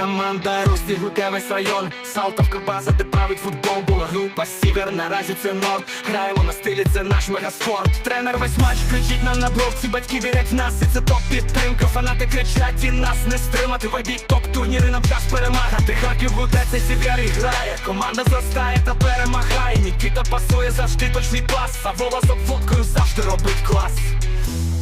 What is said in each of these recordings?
Команда Русті гуде весь район Салтовка база, де править футбол Була група Сівер, наразі це норд Граємо на стилі, це наш мегаспорт. Тренер весь матч кричить нам на бровці Батьки вірять в нас, і це топ підтримка. Фанати кричать і нас не стримати. Вайбіть топ турніри нам час перемагати. Харків гуде, це Сівер і грає. Команда зростає та перемагає. Нікіта пасує завжди точний пас. А Вова з обводкою завжди робить клас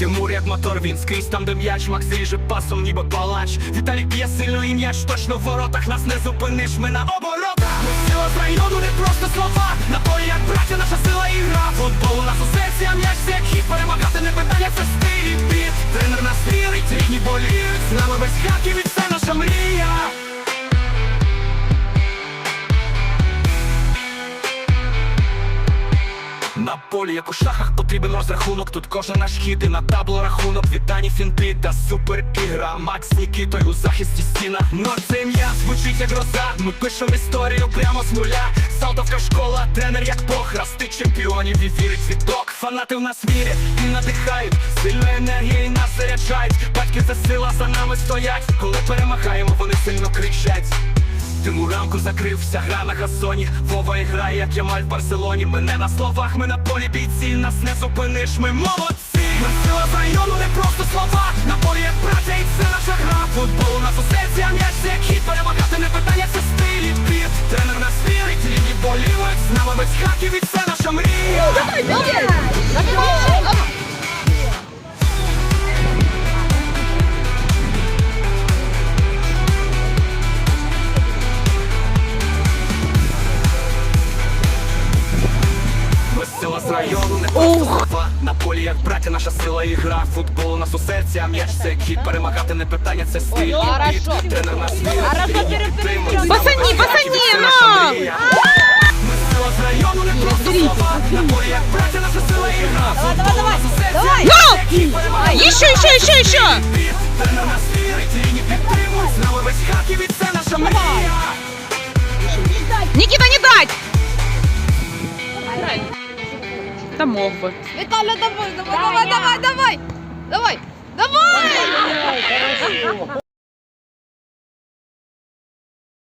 Тимур як мотор, він скрізь там, де м'яч. Макс ріже пасом, ніби палач. Віталік б'є сильно і м'яч точно в воротах. Нас не зупиниш, ми на оборотах. Ми сила з району, не просто слова. На полі як браття, наша сила і гра. Футбол у нас у серці, а м'яч це хід. Перемагати не питання, це стиль і біт. Тренер нас вірить, рідні боліють. З нами весь Харків і це наша мрія полі, як у шахах, потрібен розрахунок. Тут кожен наш хід і на табло рахунок. Вітані фінти та супер ігра. Макс Нікітою у захисті стіна. Но це ім'я звучить як гроза. Ми пишемо історію прямо з нуля. Салтовка школа, тренер як Бог, ростить чемпіонів і вірить відток. Фанати в нас вірять і надихають. Сильна енергія і нас заряджають. Батьки це сила за нами стоять. Коли перемагаємо, вони сильно кричать. Тимуранку закрився, гра на газоні. Вова грає, як Ямаль в Барселоні. Ми не на словах, ми на полі. Бійці Нас не зупиниш, ми молодці. Ми сила з району, не просто слова. На полі як браття і це наша гра. Футбол у нас у серці, а м'яч це хід. Перемагати не питання, це стиль і піт Тренер нас вірить, рівні болівець З нами весь Харків і це наша мрія. Ми сила району, не просто слова На полі як браття, наша сила і гра. Футбол у нас у серці, а м'яч це хід. Перемагати не питання, це стиль і біт Тренер нас вірить, Пацані, і це пацані, ну! Ми сила з району, не просто слова. На полі як браття, наша сила і гра. Футбол у нас у серці, а м'яч це хід. Перемагати не Еще, еще, еще, еще! біт Тренер нас вірить, рідні підтримують З нами весь Харків, і Да мог бы. Виталя, давай, давай, давай, давай, давай, давай, давай!